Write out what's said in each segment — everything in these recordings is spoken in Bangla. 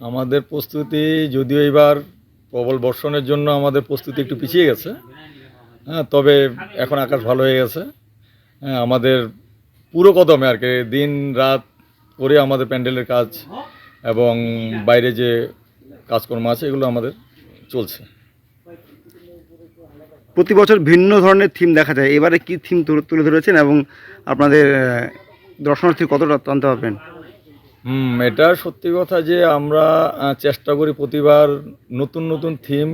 আমাদের প্রস্তুতি যদিও এবার প্রবল বর্ষণের জন্য আমাদের প্রস্তুতি একটু পিছিয়ে গেছে। হ্যাঁ তবে এখন আকাশ ভালো হয়ে গেছে। হ্যাঁ আমাদের পুরো কদমে আর কি, দিন রাত করে আমাদের প্যান্ডেলের কাজ এবং বাইরে যে কাজকর্ম আছে, এগুলো আমাদের চলছে। প্রতি বছর ভিন্ন ধরনের থিম দেখা যায়। এবারে কি থিম তুলে ধরেছেন এবং আপনাদের দর্শনার্থী কতটা টানতে পারবেন? হুম, এটা সত্যি কথা যে আমরা চেষ্টা করি প্রতিবার নতুন নতুন থিম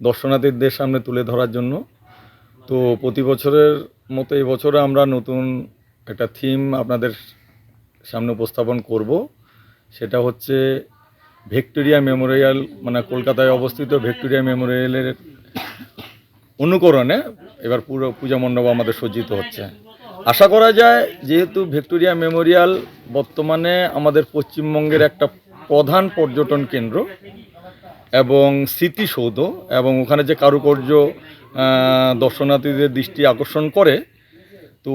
দর্শনার্থীদের সামনে তুলে ধরার জন্য। তো প্রতি বছরের মতো এই বছরে আমরা নতুন একটা থিম আপনাদের সামনে উপস্থাপন করব। সেটা হচ্ছে ভিক্টোরিয়া মেমোরিয়াল মানে কলকাতায় অবস্থিত ভিক্টোরিয়া মেমোরিয়ালের অনুকরণে এবার পুরো পূজা মণ্ডপ আমাদের সজ্জিত হচ্ছে। আশা করা যায় যেহেতু ভিক্টোরিয়া মেমোরিয়াল বর্তমানে আমাদের পশ্চিমবঙ্গের একটা প্রধান পর্যটন কেন্দ্র এবং স্মৃতিসৌধ এবং ওখানে যে কারুকার্য দর্শনার্থীদের দৃষ্টি আকর্ষণ করে, তো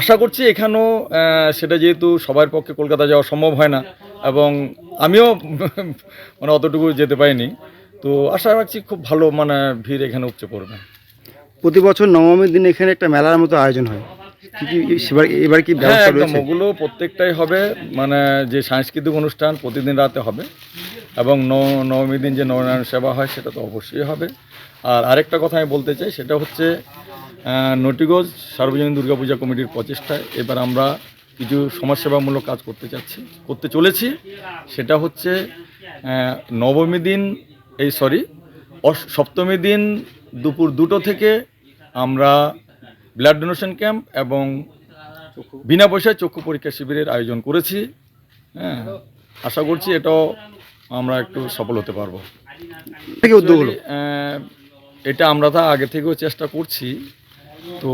আশা করছি এখানেও সেটা যেহেতু সবার পক্ষে কলকাতা যাওয়া সম্ভব হয় না এবং আমিও মানে অতটুকু যেতে পারিনি, তো আশা রাখছি খুব ভালো মানে ভিড় এখানে উপচে পড়বে। প্রতি বছর নবমীর দিন এখানে একটা মেলার মতো আয়োজন হয়। কি কি এবার কি হ্যাঁ ব্যবস্থা রয়েছে? ওগুলো প্রত্যেকটাই হবে মানে যে সাংস্কৃতিক অনুষ্ঠান প্রতিদিন রাতে হবে এবং নবমী দিন যে নরনারায়ণ সেবা হয় সেটা তো অবশ্যই হবে। আর আরেকটা কথা আমি বলতে চাই সেটা হচ্ছে আহ, নটিগঞ্জ সার্বজনীন দুর্গাপূজা কমিটির প্রচেষ্টায় এবার আমরা কিছু সমাজসেবামূলক কাজ করতে চাচ্ছি করতে চলেছি। সেটা হচ্ছে নবমী দিন এই সরি সপ্তমী দিন দুপুর দুটো থেকে আমরা ব্লাড ডোনেশন ক্যাম্প এবং বিনা পয়সায় চক্ষু পরীক্ষা শিবিরের আয়োজন করেছি। হ্যাঁ আশা করছি এটাও আমরা একটু সফল হতে পারব। এটা আমরা তা আগে থেকেও চেষ্টা করছি তো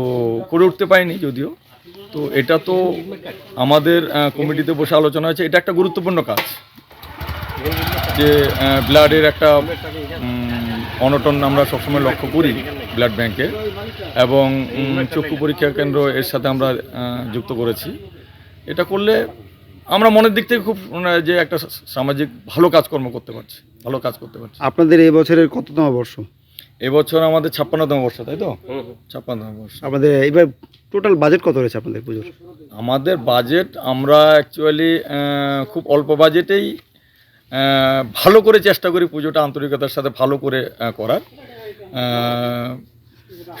করে উঠতে পারিনি যদিও। তো এটা তো আমাদের কমিটিতে বসে আলোচনা হয়েছে। এটা একটা গুরুত্বপূর্ণ কাজ। যে ব্লাডের একটা অনটন আমরা সবসময় লক্ষ্য করি ব্লাড ব্যাংকে এবং চক্ষু পরীক্ষা কেন্দ্র এর সাথে আমরা যুক্ত করেছি। এটা করলে আমরা মনের দিক থেকে খুব মানে, যে একটা সামাজিক ভালো কাজকর্ম করতে পারছি ভালো কাজ করতে পারছি। আপনাদের এই বছরের কততম বর্ষ? এবছর আমাদের ছাপ্পান্নতম বর্ষ তাই তো? ছাপ্পান্নতম বর্ষ। আমাদের এবার টোটাল বাজেট কত রয়েছে আপনাদের পুজোর? আমাদের বাজেট আমরা অ্যাকচুয়ালি খুব অল্প বাজেটেই ভালো করে চেষ্টা করি পুজোটা আন্তরিকতার সাথে ভালো করে করার।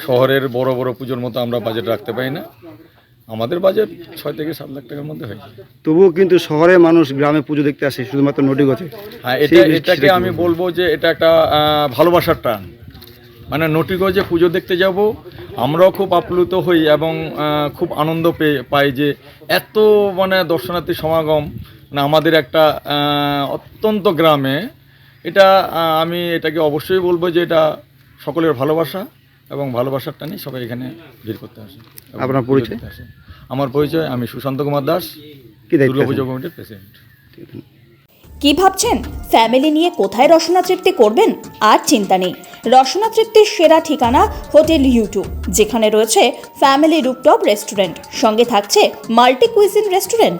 শহরের বড় বড় পুজোর মতো আমরা বাজেট রাখতে পারি না। আমাদের বাজেট ছয় থেকে সাত লাখ টাকার মধ্যে হয় তবুও কিন্তু শহরের মানুষ গ্রামে পুজো দেখতে আসে শুধুমাত্র নটিগছে হ্যাঁ এটা এটাকে আমি বলব? বলব যে এটা একটা ভালোবাসার টান। মানে নটিগঞ্জে পুজো দেখতে যাব আমরাও খুব আপ্লুত হই এবং খুব আনন্দ পেয়ে পাই যে এত মানে দর্শনার্থী সমাগম মানে আমাদের একটা অত্যন্ত গ্রামে এটা আমি এটাকে অবশ্যই বলব যে এটা সকলের ভালোবাসা এবং ভালোবাসার টানে সবাই এখানে ভিড় করতে আসে আপনার পরিচয়? আমার পরিচয় আমি সুশান্ত কুমার দাস দুর্গাপুজো কমিটির প্রেসিডেন্ট কি ভাবছেন? ফ্যামিলি নিয়ে কোথায় রসনা তৃপ্তি করবেন? আর চিন্তা নেই। রসনা তৃপ্তির সেরা ঠিকানা হোটেল ইউটিউব যেখানে রয়েছে ফ্যামিলি রুপটপ রেস্টুরেন্ট সঙ্গে থাকছে multi cuisine restaurant